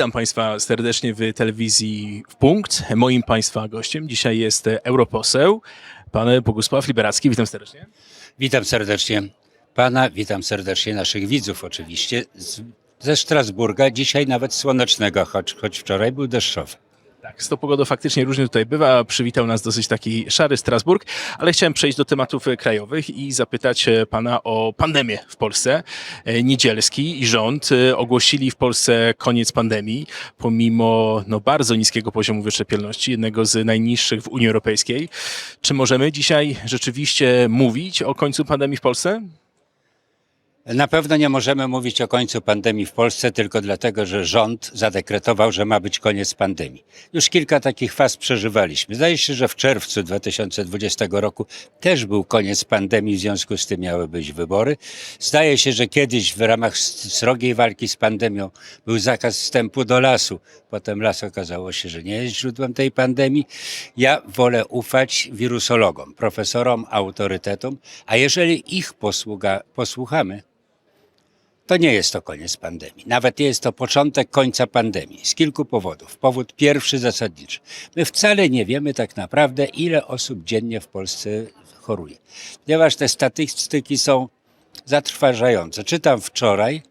Witam Państwa serdecznie w telewizji w punkt. Moim Państwa gościem dzisiaj jest europoseł, pan Bogusław Liberacki. Witam serdecznie. Witam serdecznie pana, witam serdecznie naszych widzów oczywiście z, ze Strasburga, dzisiaj nawet słonecznego, choć, choć wczoraj był deszczowy. Tak, z tą pogodą faktycznie różnie tutaj bywa. Przywitał nas dosyć taki szary Strasburg, ale chciałem przejść do tematów e, krajowych i zapytać e, pana o pandemię w Polsce. E, Niedzielski i rząd ogłosili w Polsce koniec pandemii, pomimo no, bardzo niskiego poziomu wyszczepialności, jednego z najniższych w Unii Europejskiej. Czy możemy dzisiaj rzeczywiście mówić o końcu pandemii w Polsce? Na pewno nie możemy mówić o końcu pandemii w Polsce tylko dlatego, że rząd zadekretował, że ma być koniec pandemii. Już kilka takich faz przeżywaliśmy. Zdaje się, że w czerwcu 2020 roku też był koniec pandemii, w związku z tym miały być wybory. Zdaje się, że kiedyś w ramach srogiej walki z pandemią był zakaz wstępu do lasu. Potem las okazało się, że nie jest źródłem tej pandemii. Ja wolę ufać wirusologom, profesorom, autorytetom, a jeżeli ich posługa, posłuchamy, to nie jest to koniec pandemii. Nawet nie jest to początek końca pandemii. Z kilku powodów. Powód pierwszy zasadniczy. My wcale nie wiemy tak naprawdę, ile osób dziennie w Polsce choruje. Ponieważ te statystyki są zatrważające. Czytam wczoraj,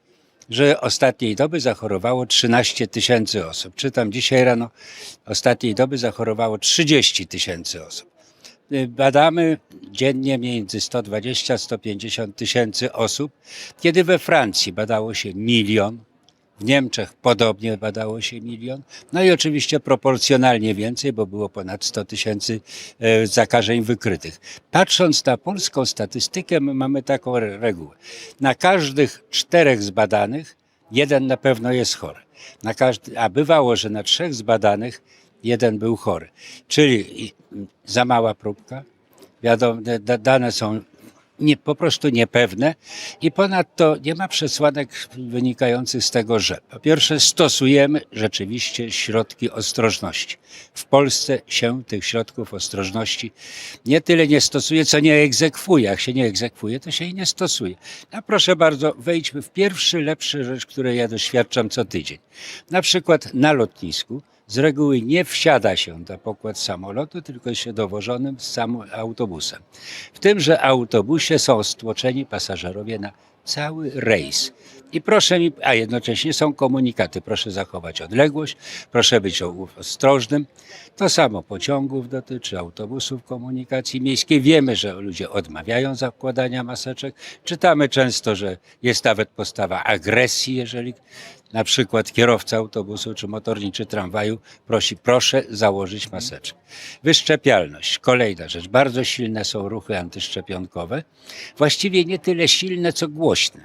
że ostatniej doby zachorowało 13 tysięcy osób. Czytam dzisiaj rano, ostatniej doby zachorowało 30 tysięcy osób. Y, Badamy dziennie między 120 a 150 tysięcy osób, kiedy we Francji badało się milion, w Niemczech podobnie badało się milion, no i oczywiście proporcjonalnie więcej, bo było ponad 100 tysięcy e, zakażeń wykrytych. Patrząc na polską statystykę, my mamy taką re- regułę. Na każdych czterech zbadanych jeden na pewno jest chory. Na każdy, a bywało, że na trzech zbadanych jeden był chory. Czyli za mała próbka, wiadomo, da- da- dane są nie, po prostu niepewne i ponadto nie ma przesłanek wynikających z tego, że po pierwsze stosujemy rzeczywiście środki ostrożności. W Polsce się tych środków ostrożności nie tyle nie stosuje, co nie egzekwuje. Jak się nie egzekwuje, to się i nie stosuje. A proszę bardzo, wejdźmy w pierwszy, lepszy rzecz, której ja doświadczam co tydzień. Na przykład na lotnisku z reguły nie wsiada się na pokład samolotu, tylko się dowożonym z autobusem. W tymże autobusie są stłoczeni pasażerowie na cały rejs. I proszę mi, a jednocześnie są komunikaty, proszę zachować odległość, proszę być ostrożnym. To samo pociągów dotyczy, autobusów komunikacji miejskiej. Wiemy, że ludzie odmawiają zakładania maseczek. Czytamy często, że jest nawet postawa agresji, jeżeli na przykład kierowca autobusu czy motorniczy tramwaju prosi, proszę założyć maseczkę. Wyszczepialność, kolejna rzecz. Bardzo silne są ruchy antyszczepionkowe. Właściwie nie tyle silne, co głośne.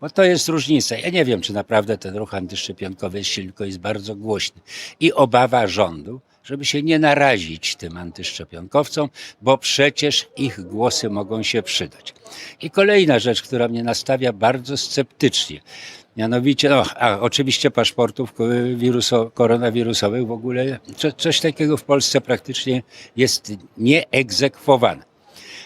Bo to jest różnica. Ja nie wiem, czy naprawdę ten ruch antyszczepionkowy jest silny, tylko jest bardzo głośny. I obawa rządu, żeby się nie narazić tym antyszczepionkowcom, bo przecież ich głosy mogą się przydać. I kolejna rzecz, która mnie nastawia bardzo sceptycznie. Mianowicie, no, a oczywiście paszportów ko- wiruso, koronawirusowych w ogóle, co, coś takiego w Polsce praktycznie jest nieegzekwowane.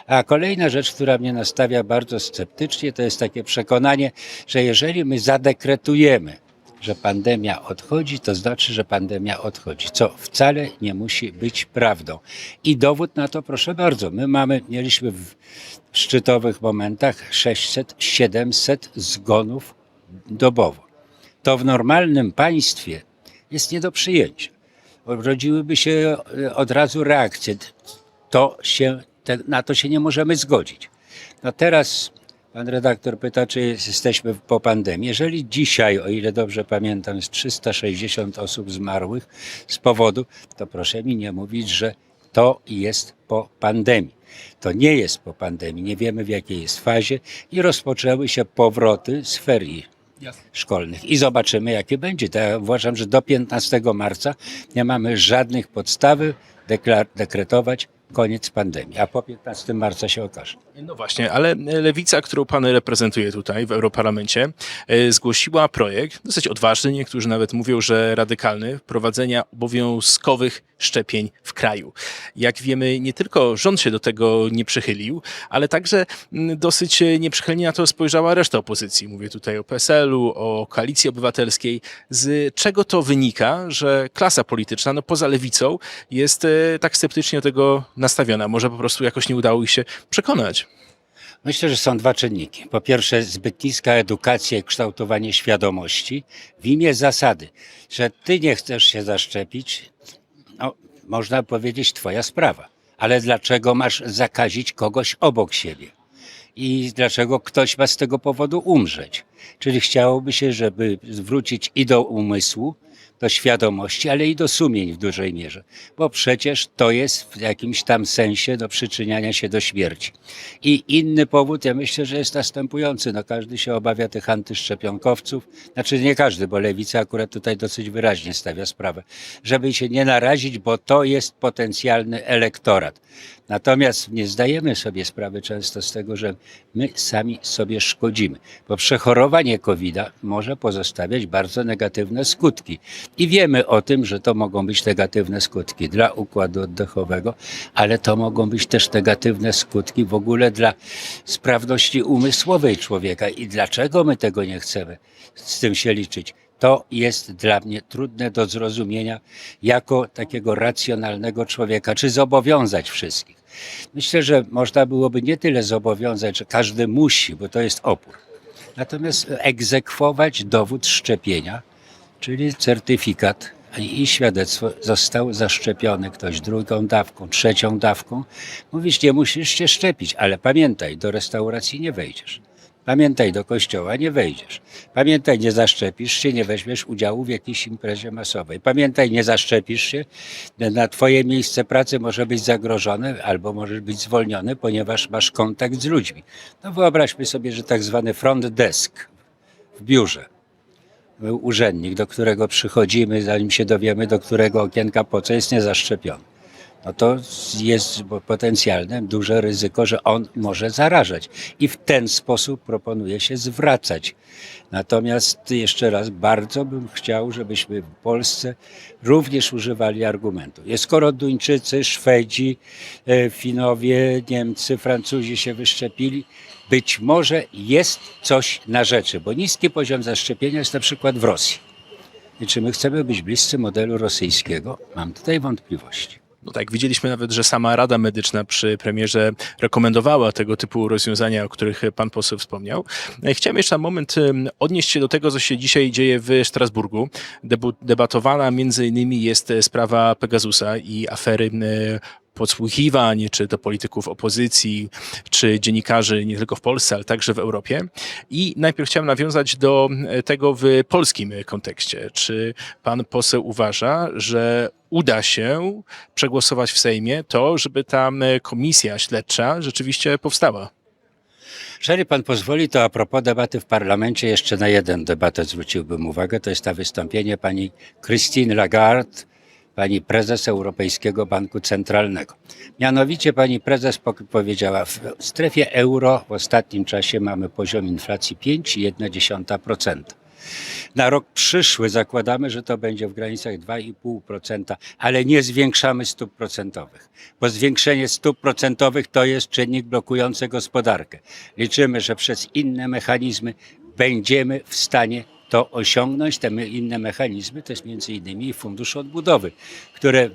A kolejna rzecz, która mnie nastawia bardzo sceptycznie, to jest takie przekonanie, że jeżeli my zadekretujemy, że pandemia odchodzi, to znaczy, że pandemia odchodzi, co wcale nie musi być prawdą. I dowód na to, proszę bardzo, my mamy, mieliśmy w szczytowych momentach 600-700 zgonów dobowo. To w normalnym państwie jest nie do przyjęcia. Rodziłyby się e, od razu reakcje. To się, te, na to się nie możemy zgodzić. No teraz pan redaktor pyta, czy jesteśmy po pandemii. Jeżeli dzisiaj, o ile dobrze pamiętam, jest 360 osób zmarłych z powodu, to proszę mi nie mówić, że to jest po pandemii. To nie jest po pandemii. Nie wiemy w jakiej jest fazie i rozpoczęły się powroty z ferii szkolnych i zobaczymy, jakie będzie. To ja uważam, że do 15 marca nie mamy żadnych podstawy dekretować koniec pandemii, a po 15 marca się okaże. No właśnie, ale lewica, którą pan reprezentuje tutaj w Europarlamencie, e, zgłosiła projekt, dosyć odważny, niektórzy nawet mówią, że radykalny, wprowadzenia obowiązkowych szczepień w kraju. Jak wiemy, nie tylko rząd się do tego nie przychylił, ale także mm, dosyć nieprzychylnie na to spojrzała reszta opozycji. Mówię tutaj o PSL-u, o Koalicji Obywatelskiej. Z czego to wynika, że klasa polityczna, no poza lewicą, jest e, tak sceptycznie do tego nastawiona? Może po prostu jakoś nie udało ich się przekonać? Myślę, że są dwa czynniki. Po pierwsze, zbyt niska edukacja i kształtowanie świadomości w imię zasady, że ty nie chcesz się zaszczepić, no, można powiedzieć, twoja sprawa. Ale dlaczego masz zakazić kogoś obok siebie? I dlaczego ktoś ma z tego powodu umrzeć? Czyli chciałoby się, żeby zwrócić i do umysłu, do świadomości, ale i do sumień w dużej mierze, bo przecież to jest w jakimś tam sensie do przyczyniania się do śmierci. I inny powód, ja myślę, że jest następujący. No każdy się obawia tych antyszczepionkowców, znaczy nie każdy, bo lewica akurat tutaj dosyć wyraźnie stawia sprawę, żeby się nie narazić, bo to jest potencjalny elektorat. Natomiast nie zdajemy sobie sprawy często z tego, że my sami sobie szkodzimy, bo przechorowanie COVID-a może pozostawiać bardzo negatywne skutki. I wiemy o tym, że to mogą być negatywne skutki dla układu oddechowego, ale to mogą być też negatywne skutki w ogóle dla sprawności umysłowej człowieka. I dlaczego my tego nie chcemy z tym się liczyć? To jest dla mnie trudne do zrozumienia jako takiego racjonalnego człowieka, czy zobowiązać wszystkich. Myślę, że można byłoby nie tyle zobowiązać, że każdy musi, bo to jest opór. Natomiast egzekwować dowód szczepienia, czyli certyfikat i świadectwo, został zaszczepiony ktoś drugą dawką, trzecią dawką. Mówisz, nie musisz się szczepić, ale pamiętaj, do restauracji nie wejdziesz. Pamiętaj, do kościoła nie wejdziesz. Pamiętaj, nie zaszczepisz się, nie weźmiesz udziału w jakiejś imprezie masowej. Pamiętaj, nie zaszczepisz się, na twoje miejsce pracy może być zagrożone albo możesz być zwolniony, ponieważ masz kontakt z ludźmi. No wyobraźmy sobie, że tak zwany front desk w biurze urzędnik, do którego przychodzimy, zanim się dowiemy, do którego okienka po co jest niezaszczepiony. No to jest potencjalne duże ryzyko, że on może zarażać. I w ten sposób proponuje się zwracać. Natomiast jeszcze raz, bardzo bym chciał, żebyśmy w Polsce również używali argumentu. Skoro Duńczycy, Szwedzi, e, Finowie, Niemcy, Francuzi się wyszczepili, być może jest coś na rzeczy, bo niski poziom zaszczepienia jest na przykład w Rosji. I czy my chcemy być bliscy modelu rosyjskiego? Mam tutaj wątpliwości. No tak, widzieliśmy nawet, że sama Rada Medyczna przy premierze rekomendowała tego typu rozwiązania, o których pan poseł wspomniał. E, Chciałem jeszcze na moment odnieść się do tego, co się dzisiaj dzieje w Strasburgu. Debatowana między innymi jest e, sprawa Pegasusa i afery e, podsłuchiwań, czy to polityków opozycji, czy dziennikarzy nie tylko w Polsce, ale także w Europie. I najpierw chciałem nawiązać do e, tego w polskim kontekście. Czy pan poseł uważa, że uda się przegłosować w Sejmie to, żeby ta e, komisja śledcza rzeczywiście powstała? Jeżeli pan pozwoli, to a propos debaty w parlamencie, jeszcze na jeden debatę zwróciłbym uwagę. To jest to wystąpienie pani Christine Lagarde, pani prezes Europejskiego Banku Centralnego. Mianowicie pani prezes powiedziała, w strefie euro w ostatnim czasie mamy poziom inflacji 5,1%. Na rok przyszły zakładamy, że to będzie w granicach 2,5%, ale nie zwiększamy stóp procentowych, bo zwiększenie stóp procentowych to jest czynnik blokujący gospodarkę. Liczymy, że przez inne mechanizmy będziemy w stanie to osiągnąć. Te inne mechanizmy to jest między innymi Fundusz Odbudowy, które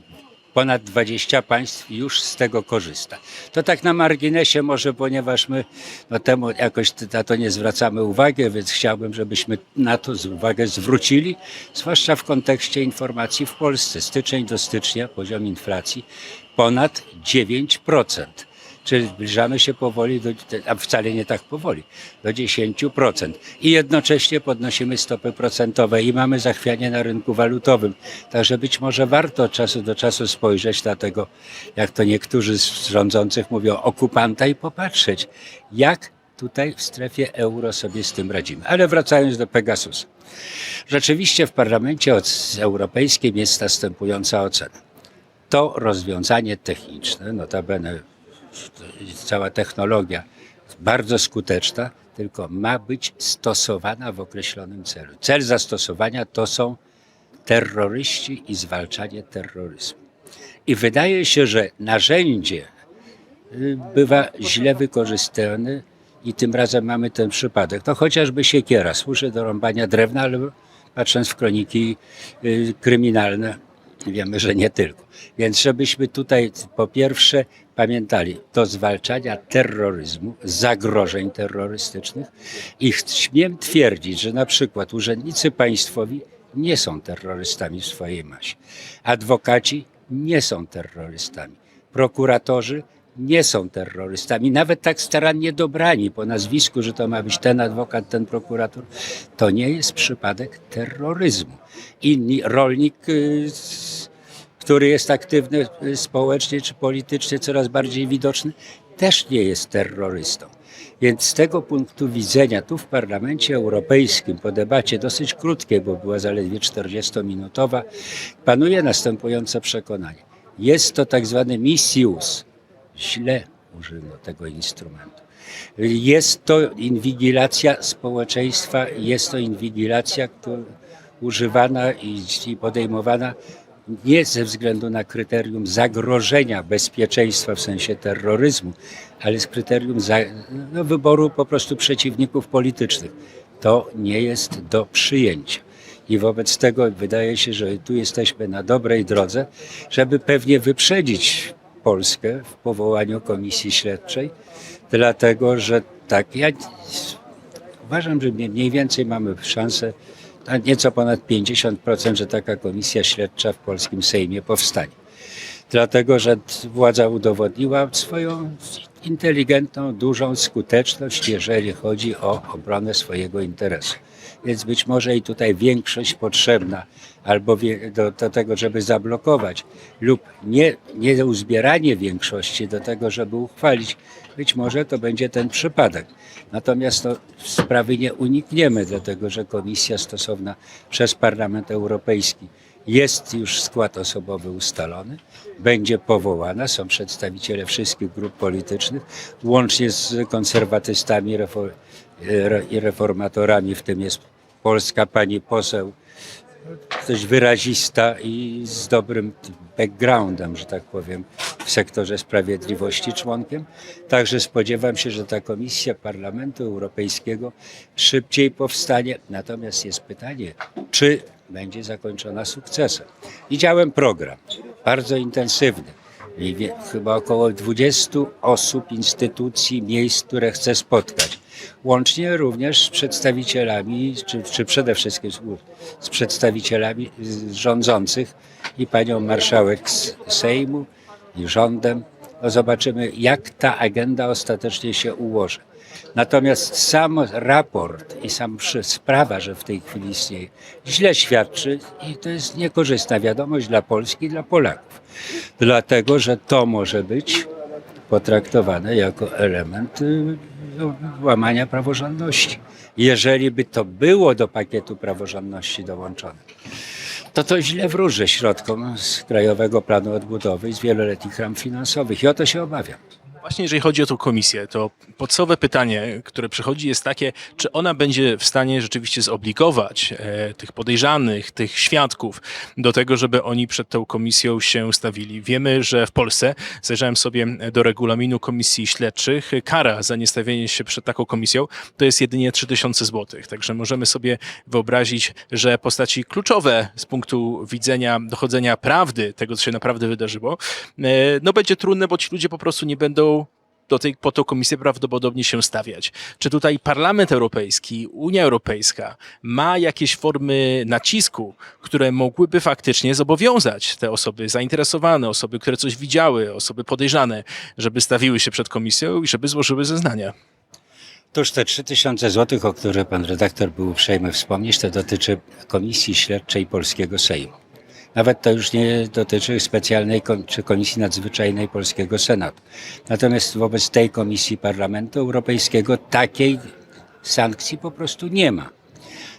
ponad 20 państw już z tego korzysta. To tak na marginesie może, ponieważ my no temu jakoś na to nie zwracamy uwagi, więc chciałbym, żebyśmy na to uwagę zwrócili, zwłaszcza w kontekście informacji w Polsce. Styczeń do stycznia poziom inflacji ponad 9%. Czyli zbliżamy się powoli, do, a wcale nie tak powoli, do 10%. I jednocześnie podnosimy stopy procentowe i mamy zachwianie na rynku walutowym. Także być może warto od czasu do czasu spojrzeć na tego, jak to niektórzy z rządzących mówią, okupanta i popatrzeć, jak tutaj w strefie euro sobie z tym radzimy. Ale wracając do Pegasusa. Rzeczywiście w parlamencie europejskim jest następująca ocena. to rozwiązanie techniczne, notabene cała technologia bardzo skuteczna, tylko ma być stosowana w określonym celu. Cel zastosowania to są terroryści i zwalczanie terroryzmu. I wydaje się, że narzędzie y, bywa źle wykorzystane i tym razem mamy ten przypadek. To chociażby siekiera służy do rąbania drewna, ale patrząc w kroniki y, kryminalne, wiemy, że nie tylko. Więc żebyśmy tutaj po pierwsze pamiętali do zwalczania terroryzmu, zagrożeń terrorystycznych i śmiem twierdzić, że na przykład urzędnicy państwowi nie są terrorystami w swojej masie. Adwokaci nie są terrorystami. Prokuratorzy nie są terrorystami, nawet tak starannie dobrani po nazwisku, że to ma być ten adwokat, ten prokurator. To nie jest przypadek terroryzmu. Inni rolnik, y, s- który jest aktywny y, społecznie czy politycznie, coraz bardziej widoczny, też nie jest terrorystą. Więc z tego punktu widzenia tu w Parlamencie Europejskim po debacie dosyć krótkiej, bo była zaledwie 40-minutowa, panuje następujące przekonanie. Jest to tak zwany misuse. Źle użyto tego instrumentu. Jest to inwigilacja społeczeństwa, jest to inwigilacja która, używana i podejmowana nie ze względu na kryterium zagrożenia bezpieczeństwa w sensie terroryzmu, ale z kryterium za, no, wyboru po prostu przeciwników politycznych. To nie jest do przyjęcia. I wobec tego wydaje się, że tu jesteśmy na dobrej drodze, żeby pewnie wyprzedzić Polskę w powołaniu komisji śledczej, dlatego że tak, ja uważam, że mniej więcej mamy szansę, nieco ponad 50%, że taka komisja śledcza w polskim Sejmie powstanie. Dlatego, że władza udowodniła swoją inteligentną, dużą skuteczność, jeżeli chodzi o obronę swojego interesu. Więc być może i tutaj większość potrzebna albo do, do tego, żeby zablokować, lub nie, nie uzbieranie większości do tego, żeby uchwalić, być może to będzie ten przypadek. Natomiast no, sprawy nie unikniemy, dlatego że komisja stosowna przez Parlament Europejski jest już skład osobowy ustalony, będzie powołana, są przedstawiciele wszystkich grup politycznych, łącznie z konserwatystami re- i reformatorami, w tym jest polska pani poseł, dość wyrazista i z dobrym backgroundem, że tak powiem, w sektorze sprawiedliwości członkiem. Także spodziewam się, że ta komisja Parlamentu Europejskiego szybciej powstanie. Natomiast jest pytanie, czy będzie zakończona sukcesem. Widziałem program, bardzo intensywny. Chyba około 20 osób, instytucji, miejsc, które chcę spotkać. Łącznie również z przedstawicielami, czy, czy przede wszystkim z, z przedstawicielami rządzących i panią marszałek z Sejmu i rządem. No zobaczymy, jak ta agenda ostatecznie się ułoży. Natomiast sam raport i sam sprawa, że w tej chwili istnieje, źle świadczy i to jest niekorzystna wiadomość dla Polski i dla Polaków. Dlatego, że to może być potraktowane jako element y, no, łamania praworządności. Jeżeli by to było do pakietu praworządności dołączone, to to źle wróży środkom z Krajowego Planu Odbudowy i z wieloletnich ram finansowych. I o to się obawiam. Właśnie jeżeli chodzi o tą komisję, to podstawowe pytanie, które przychodzi jest takie, czy ona będzie w stanie rzeczywiście zobligować e, tych podejrzanych, tych świadków do tego, żeby oni przed tą komisją się stawili. Wiemy, że w Polsce, zajrzałem sobie do regulaminu komisji śledczych, kara za niestawienie się przed taką komisją to jest jedynie 3000 zł. Także możemy sobie wyobrazić, że postaci kluczowe z punktu widzenia dochodzenia prawdy, tego co się naprawdę wydarzyło, e, no będzie trudne, bo ci ludzie po prostu nie będą do tej, po tą komisję prawdopodobnie się stawiać. Czy tutaj Parlament Europejski, Unia Europejska ma jakieś formy nacisku, które mogłyby faktycznie zobowiązać te osoby zainteresowane, osoby, które coś widziały, osoby podejrzane, żeby stawiły się przed komisją i żeby złożyły zeznania? Toż te 3000 zł, o które pan redaktor był uprzejmy wspomnieć, to dotyczy Komisji Śledczej Polskiego Sejmu. Nawet to już nie dotyczy specjalnej czy Komisji Nadzwyczajnej Polskiego Senatu. Natomiast wobec tej Komisji Parlamentu Europejskiego takiej sankcji po prostu nie ma.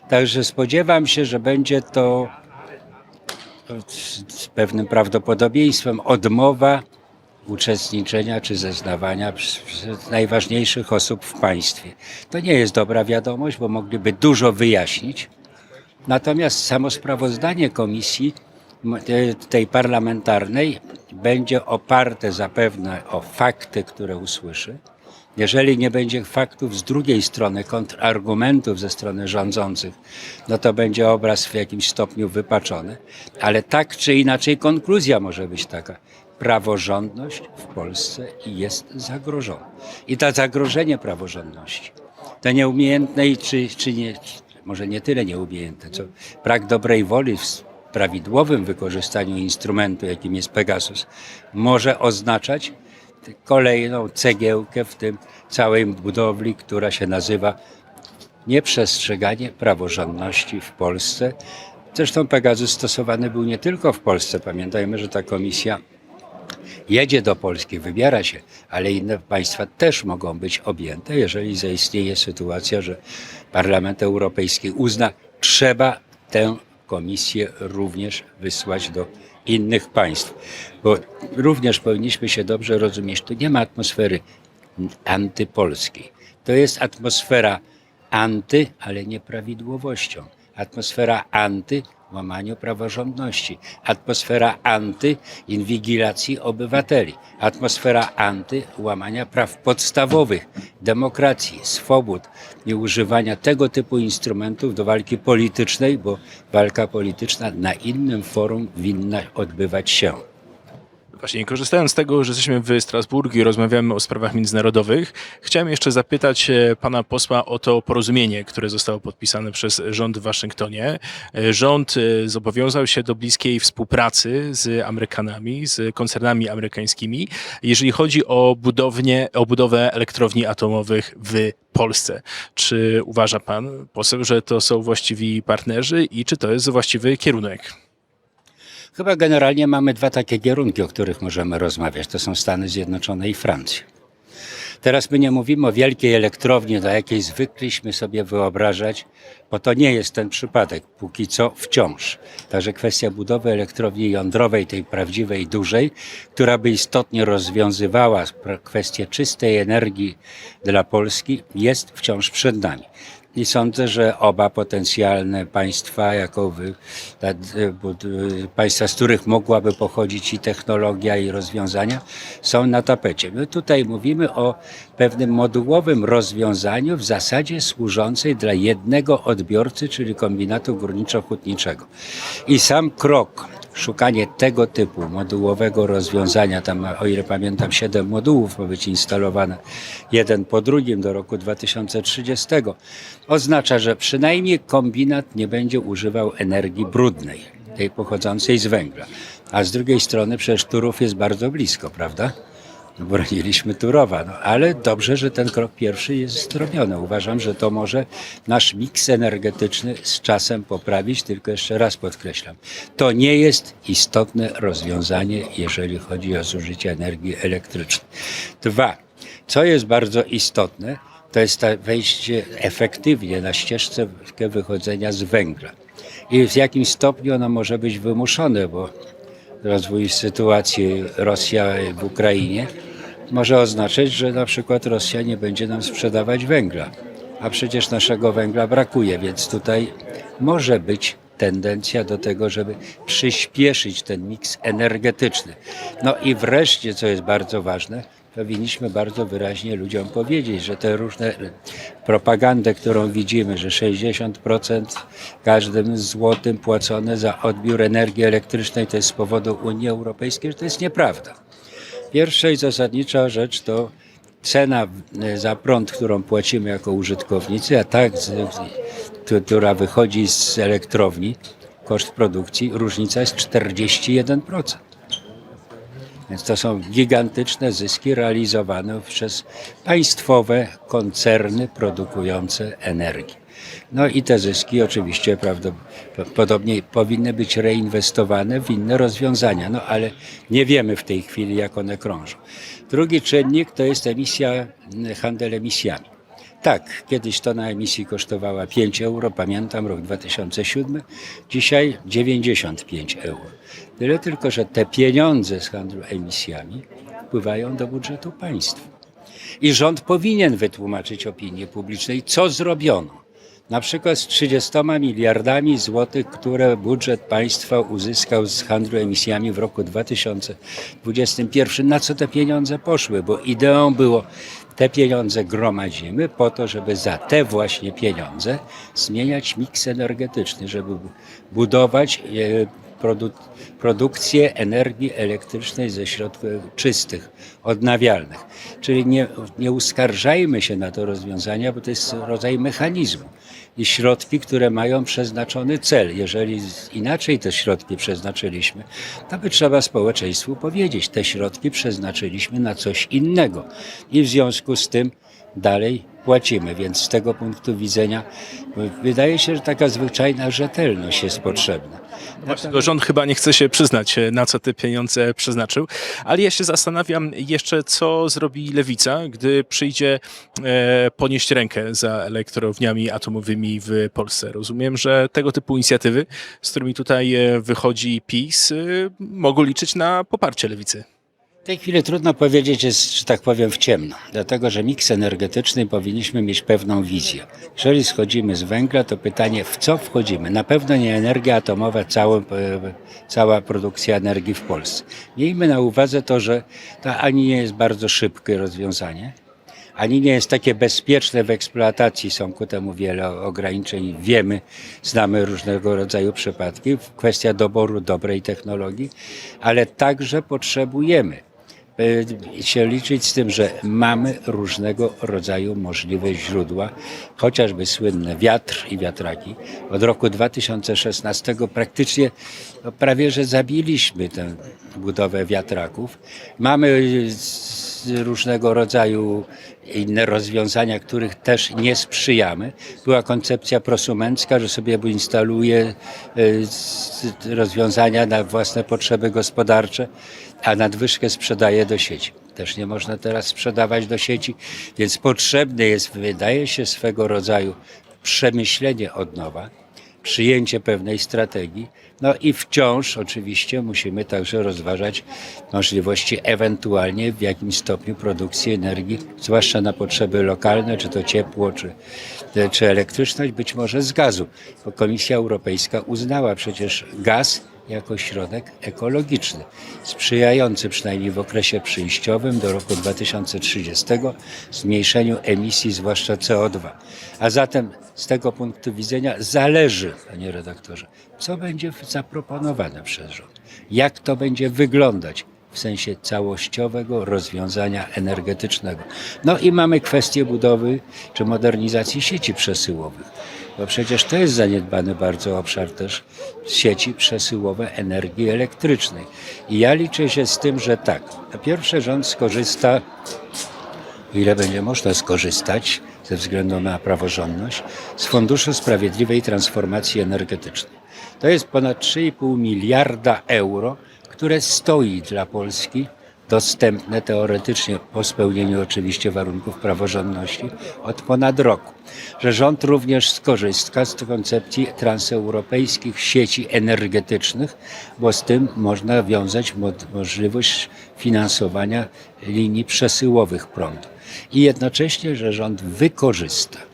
Także spodziewam się, że będzie to z, pewnym prawdopodobieństwem odmowa uczestniczenia czy zeznawania najważniejszych osób w państwie. To nie jest dobra wiadomość, bo mogliby dużo wyjaśnić. Natomiast samo sprawozdanie komisji tej parlamentarnej będzie oparte zapewne o fakty, które usłyszy. Jeżeli nie będzie faktów z drugiej strony, kontrargumentów ze strony rządzących, no to będzie obraz w jakimś stopniu wypaczony. Ale tak czy inaczej konkluzja może być taka. Praworządność w Polsce jest zagrożona. I to zagrożenie praworządności, to nieumiejętne i czy, czy nie, może nie tyle nieumiejętne, co brak dobrej woli w prawidłowym wykorzystaniu instrumentu, jakim jest Pegasus, może oznaczać kolejną cegiełkę w tym całej budowli, która się nazywa nieprzestrzeganie praworządności w Polsce. Zresztą Pegasus stosowany był nie tylko w Polsce. Pamiętajmy, że ta komisja jedzie do Polski, wybiera się, ale inne państwa też mogą być objęte, jeżeli zaistnieje sytuacja, że Parlament Europejski uzna, trzeba tę komisję również wysłać do innych państw. Bo również powinniśmy się dobrze rozumieć, tu nie ma atmosfery antypolskiej. To jest atmosfera anty, ale nieprawidłowością. Atmosfera anty łamaniu praworządności. Atmosfera anty inwigilacji obywateli. Atmosfera anty łamania praw podstawowych, demokracji, swobód i używania tego typu instrumentów do walki politycznej, bo walka polityczna na innym forum winna odbywać się. Właśnie, korzystając z tego, że jesteśmy w Strasburgu i rozmawiamy o sprawach międzynarodowych, chciałem jeszcze zapytać e, pana posła o to porozumienie, które zostało podpisane przez rząd w Waszyngtonie. E, Rząd e, zobowiązał się do bliskiej współpracy z Amerykanami, z koncernami amerykańskimi, jeżeli chodzi o, budownię, o budowę elektrowni atomowych w Polsce. Czy uważa pan poseł, że to są właściwi partnerzy i czy to jest właściwy kierunek? Chyba generalnie mamy dwa takie kierunki, o których możemy rozmawiać. To są Stany Zjednoczone i Francja. Teraz my nie mówimy o wielkiej elektrowni, do jakiej zwykliśmy sobie wyobrażać, bo to nie jest ten przypadek, póki co wciąż. Także kwestia budowy elektrowni jądrowej, tej prawdziwej, dużej, która by istotnie rozwiązywała kwestię czystej energii dla Polski, jest wciąż przed nami. I sądzę, że oba potencjalne państwa, jako wy, e, e, państwa, z których mogłaby pochodzić i technologia, i rozwiązania, są na tapecie. My tutaj mówimy o pewnym modułowym rozwiązaniu, w zasadzie służącej dla jednego odbiorcy, czyli kombinatu górniczo-hutniczego. I sam krok, szukanie tego typu modułowego rozwiązania, tam o ile pamiętam siedem modułów ma być instalowane, jeden po drugim do roku 2030, oznacza, że przynajmniej kombinat nie będzie używał energii brudnej, tej pochodzącej z węgla. A z drugiej strony przecież Turów jest bardzo blisko, prawda? Broniliśmy Turowa, no, ale dobrze, że ten krok pierwszy jest zrobiony. Uważam, że to może nasz miks energetyczny z czasem poprawić, tylko jeszcze raz podkreślam, to nie jest istotne rozwiązanie, jeżeli chodzi o zużycie energii elektrycznej. Dwa, co jest bardzo istotne, to jest ta wejście efektywnie na ścieżkę wychodzenia z węgla. I w jakim stopniu ono może być wymuszone, bo rozwój sytuacji Rosja w Ukrainie może oznaczać, że na przykład Rosja nie będzie nam sprzedawać węgla, a przecież naszego węgla brakuje, więc tutaj może być tendencja do tego, żeby przyspieszyć ten miks energetyczny. No i wreszcie, co jest bardzo ważne, powinniśmy bardzo wyraźnie ludziom powiedzieć, że te różne propagandę, którą widzimy, że 60% każdym złotym płacone za odbiór energii elektrycznej to jest z powodu Unii Europejskiej, że to jest nieprawda. Pierwsza i zasadnicza rzecz to cena e, za prąd, którą płacimy jako użytkownicy, a tak, która wychodzi z elektrowni, koszt produkcji, różnica jest 41%. Więc to są gigantyczne zyski realizowane przez państwowe koncerny produkujące energię. No i te zyski oczywiście prawdopodobnie powinny być reinwestowane w inne rozwiązania, no ale nie wiemy w tej chwili, jak one krążą. Drugi czynnik to jest emisja, handel emisjami. Tak, kiedyś tona emisji kosztowała 5 euro, pamiętam rok 2007, dzisiaj 95 euro. Tyle tylko, że te pieniądze z handlu emisjami wpływają do budżetu państwa. I rząd powinien wytłumaczyć opinii publicznej, co zrobiono. Na przykład z 30 miliardami złotych, które budżet państwa uzyskał z handlu emisjami w roku 2021. Na co te pieniądze poszły? Bo ideą było, te pieniądze gromadzimy po to, żeby za te właśnie pieniądze zmieniać miks energetyczny, żeby budować e, produ- produkcję energii elektrycznej ze środków czystych, odnawialnych. Czyli nie, nie uskarżajmy się na to rozwiązania, bo to jest rodzaj mechanizmu i środki, które mają przeznaczony cel. Jeżeli inaczej te środki przeznaczyliśmy, to by trzeba społeczeństwu powiedzieć, te środki przeznaczyliśmy na coś innego. I w związku z tym dalej płacimy. Więc z tego punktu widzenia y, wydaje się, że taka zwyczajna rzetelność jest potrzebna. Tylko rząd chyba nie chce się przyznać, e, na co te pieniądze przeznaczył. Ale ja się zastanawiam jeszcze, co zrobi lewica, gdy przyjdzie e, ponieść rękę za elektrowniami atomowymi w Polsce. Rozumiem, że tego typu inicjatywy, z którymi tutaj e, wychodzi PiS, e, mogą liczyć na poparcie lewicy. W tej chwili trudno powiedzieć, jest, że tak powiem, w ciemno, dlatego że miks energetyczny powinniśmy mieć pewną wizję. Jeżeli schodzimy z węgla, to pytanie, w co wchodzimy? Na pewno nie energia atomowa, cała, e, cała produkcja energii w Polsce. Miejmy na uwadze to, że to ani nie jest bardzo szybkie rozwiązanie, ani nie jest takie bezpieczne w eksploatacji. Są ku temu wiele ograniczeń. Wiemy, znamy różnego rodzaju przypadki. Kwestia doboru dobrej technologii, ale także potrzebujemy się liczyć z tym, że mamy różnego rodzaju możliwe źródła, chociażby słynne wiatr i wiatraki. Od roku 2016 praktycznie no, prawie że zabiliśmy tę budowę wiatraków. Mamy różnego rodzaju inne rozwiązania, których też nie sprzyjamy. Była koncepcja prosumencka, że sobie instaluje rozwiązania na własne potrzeby gospodarcze, a nadwyżkę sprzedaje do sieci. Też nie można teraz sprzedawać do sieci, więc potrzebne jest, wydaje się, swego rodzaju przemyślenie od nowa, przyjęcie pewnej strategii. No i wciąż oczywiście musimy także rozważać możliwości ewentualnie w jakimś stopniu produkcji energii, zwłaszcza na potrzeby lokalne, czy to ciepło, czy, czy elektryczność, być może z gazu. Bo Komisja Europejska uznała przecież gaz jako środek ekologiczny, sprzyjający przynajmniej w okresie przyjściowym do roku 2030 zmniejszeniu emisji, zwłaszcza CO2. A zatem z tego punktu widzenia zależy, panie redaktorze, co będzie zaproponowane przez rząd, jak to będzie wyglądać w sensie całościowego rozwiązania energetycznego. No i mamy kwestię budowy czy modernizacji sieci przesyłowych, bo przecież to jest zaniedbany bardzo obszar też sieci przesyłowe energii elektrycznej. I ja liczę się z tym, że tak, po pierwsze rząd skorzysta ile będzie można skorzystać ze względu na praworządność z Funduszu Sprawiedliwej Transformacji Energetycznej. To jest ponad 3,5 miliarda euro, które stoi dla Polski dostępne teoretycznie po spełnieniu oczywiście warunków praworządności od ponad roku. Że rząd również skorzysta z koncepcji transeuropejskich sieci energetycznych, bo z tym można wiązać mo- możliwość finansowania linii przesyłowych prądu. I jednocześnie, że rząd wykorzysta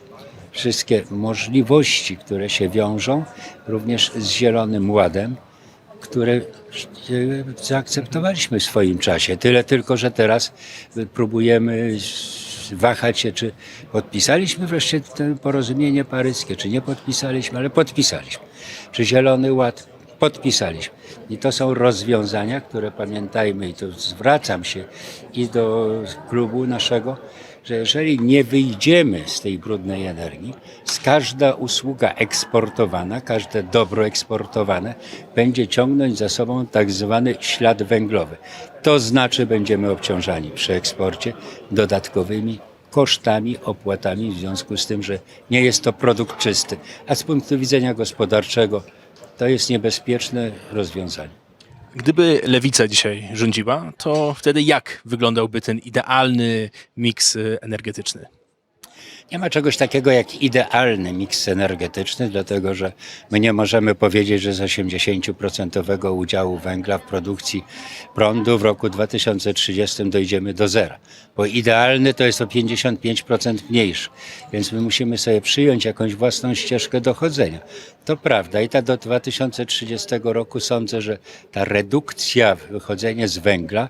wszystkie możliwości, które się wiążą również z Zielonym Ładem, które e, zaakceptowaliśmy w swoim czasie. Tyle tylko, że teraz próbujemy wahać się, czy podpisaliśmy wreszcie to porozumienie paryskie, czy nie podpisaliśmy, ale podpisaliśmy. Czy Zielony Ład podpisaliśmy. I to są rozwiązania, które pamiętajmy, i tu zwracam się i do klubu naszego, że jeżeli nie wyjdziemy z tej brudnej energii, z każda usługa eksportowana, każde dobro eksportowane będzie ciągnąć za sobą tak zwany ślad węglowy. To znaczy będziemy obciążani przy eksporcie dodatkowymi kosztami, opłatami w związku z tym, że nie jest to produkt czysty. A z punktu widzenia gospodarczego to jest niebezpieczne rozwiązanie. Gdyby lewica dzisiaj rządziła, to wtedy jak wyglądałby ten idealny miks e, energetyczny? Nie ma czegoś takiego jak idealny miks energetyczny, dlatego że my nie możemy powiedzieć, że z 80% udziału węgla w produkcji prądu w roku 2030 dojdziemy do zera, bo idealny to jest o 55% mniejszy, więc my musimy sobie przyjąć jakąś własną ścieżkę dochodzenia. To prawda i ta do 2030 roku sądzę, że ta redukcja, wychodzenie z węgla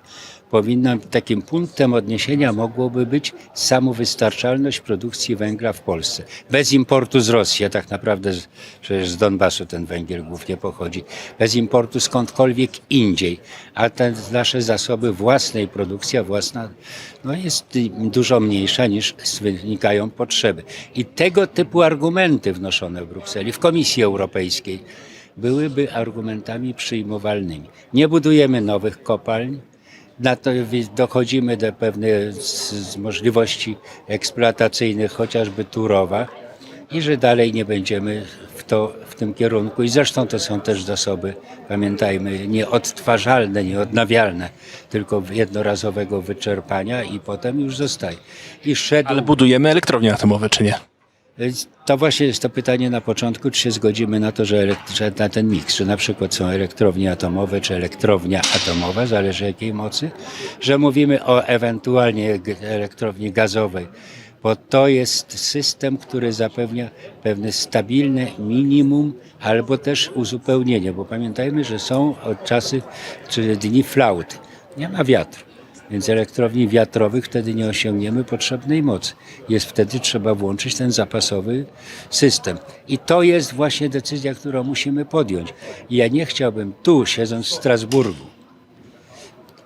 powinna takim punktem odniesienia mogłoby być samowystarczalność produkcji węgla w Polsce. Bez importu z Rosji, a tak naprawdę z, przecież z Donbasu ten węgiel głównie pochodzi. Bez importu skądkolwiek indziej, a te nasze zasoby własnej produkcji, a własna no jest dużo mniejsza niż wynikają potrzeby. I tego typu argumenty wnoszone w Brukseli, w Komisji Europejskiej, byłyby argumentami przyjmowalnymi. Nie budujemy nowych kopalń, na to dochodzimy do pewnych z, z możliwości eksploatacyjnych, chociażby Turowa, i że dalej nie będziemy w, to, w tym kierunku. I zresztą to są też zasoby, pamiętajmy, nieodtwarzalne, nieodnawialne, tylko jednorazowego wyczerpania i potem już zostaje. I szedł, Ale budujemy elektrownie atomowe, czy nie? To właśnie jest to pytanie na początku, czy się zgodzimy na to, że, że na ten miks, że na przykład są elektrownie atomowe, czy elektrownia atomowa, zależy jakiej mocy, że mówimy o ewentualnie elektrowni gazowej, bo to jest system, który zapewnia pewne stabilne minimum albo też uzupełnienie, bo pamiętajmy, że są od czasy czy dni flauty. Nie ma wiatru. Więc elektrowni wiatrowych wtedy nie osiągniemy potrzebnej mocy. Jest wtedy trzeba włączyć ten zapasowy system. I to jest właśnie decyzja, którą musimy podjąć. I ja nie chciałbym tu, siedząc w Strasburgu,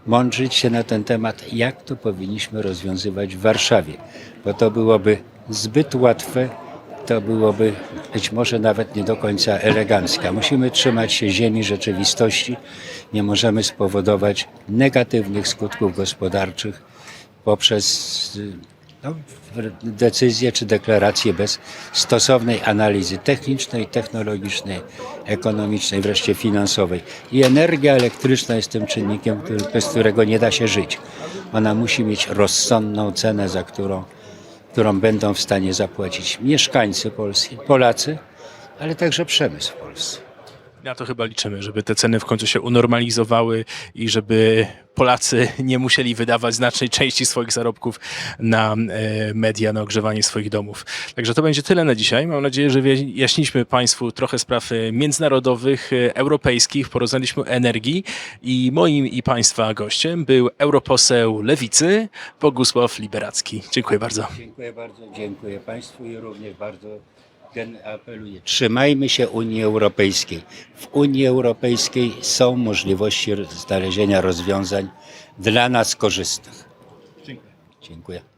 mądrzyć się na ten temat, jak to powinniśmy rozwiązywać w Warszawie, bo to byłoby zbyt łatwe, to byłoby być może nawet nie do końca eleganckie. Musimy trzymać się ziemi rzeczywistości, nie możemy spowodować negatywnych skutków gospodarczych poprzez no, decyzje czy deklaracje bez stosownej analizy technicznej, technologicznej, ekonomicznej, wreszcie finansowej. I energia elektryczna jest tym czynnikiem, który, bez którego nie da się żyć. Ona musi mieć rozsądną cenę, za którą, którą będą w stanie zapłacić mieszkańcy Polski, Polacy, ale także przemysł w Polsce. Na to chyba liczymy, żeby te ceny w końcu się unormalizowały i żeby Polacy nie musieli wydawać znacznej części swoich zarobków na e, media, na ogrzewanie swoich domów. Także to będzie tyle na dzisiaj. Mam nadzieję, że wyjaśniliśmy Państwu trochę spraw e, międzynarodowych, e, europejskich, porozmawialiśmy o energii i moim i Państwa gościem był europoseł Lewicy Bogusław Liberacki. Dziękuję bardzo. Dziękuję bardzo, dziękuję Państwu i również bardzo ten apeluję. Trzymajmy się Unii Europejskiej. W Unii Europejskiej są możliwości znalezienia rozwiązań dla nas korzystnych. Dziękuję. Dziękuję.